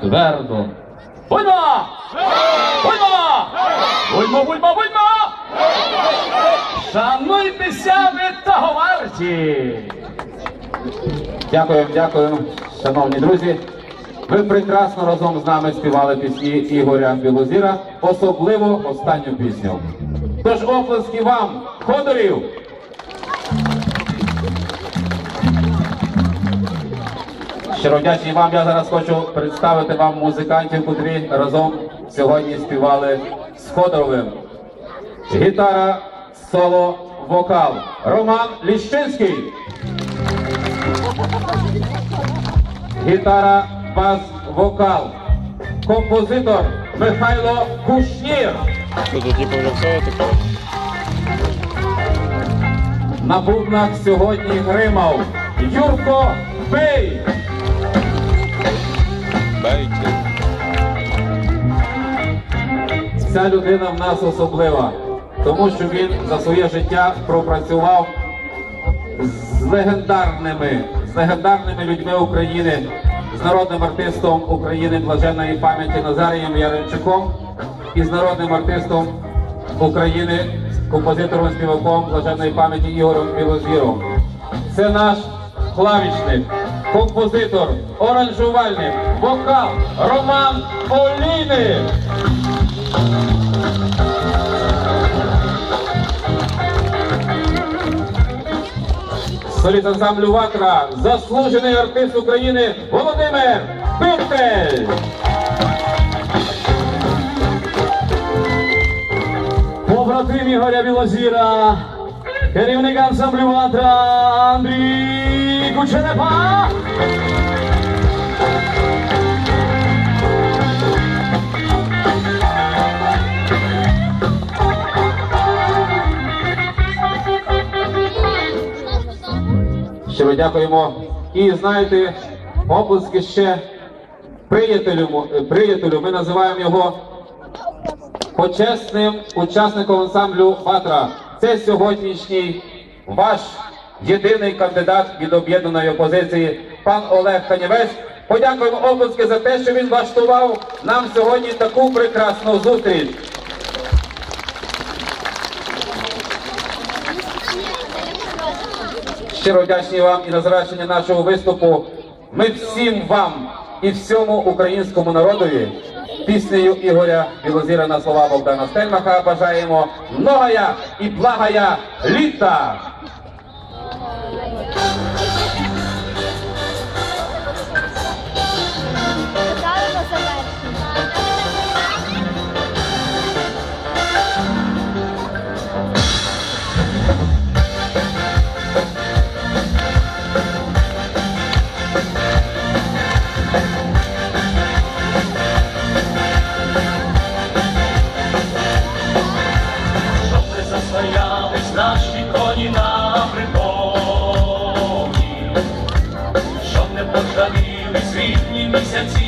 Твердо. Бульма! Бульма! Бульма, бульма, бульма! Шануйтеся ви того варті! Дякуємо, дякуємо, шановні друзі. Ви прекрасно разом з нами співали пісні Ігоря Білозіра, особливо останню пісню. Тож оплески вам, ходорів! Щиро вам. Я зараз хочу представити вам музикантів, котрі разом сьогодні співали з Ходоровим. Гітара, соло, вокал. Роман Ліщинський. Гітара, бас, вокал. Композитор Михайло Кушнір. На бубнах сьогодні гримав Юрко Бей. Ця людина в нас особлива, тому що він за своє життя пропрацював з легендарними, з легендарними людьми України, з народним артистом України блаженної пам'яті Назарієм Яремчуком і з народним артистом України, композитором співаком блаженної пам'яті Ігорем Білозіром. Це наш клавішник, композитор, оранжувальник, вокал Роман Олійник. Соліст ансамблю Ватра, заслужений артист України Володимир Биртель. Побратим Ігоря Білозіра, керівник ансамблю Ватра Андрій Кучерепа. Щиро дякуємо. І знаєте, оплески ще приятелю, приятелю. Ми називаємо його почесним учасником ансамблю Ватра. Це сьогоднішній ваш єдиний кандидат від об'єднаної опозиції, пан Олег Канівець. Подякуємо оплески за те, що він влаштував нам сьогодні таку прекрасну зустріч. Щиро вдячні вам і на завершення нашого виступу. Ми всім вам і всьому українському народові піснею Ігоря Білозіра на слова Богдана Стельмаха бажаємо многая і благая літа! Коні нам притоні, щоб не поржавіли світні місяці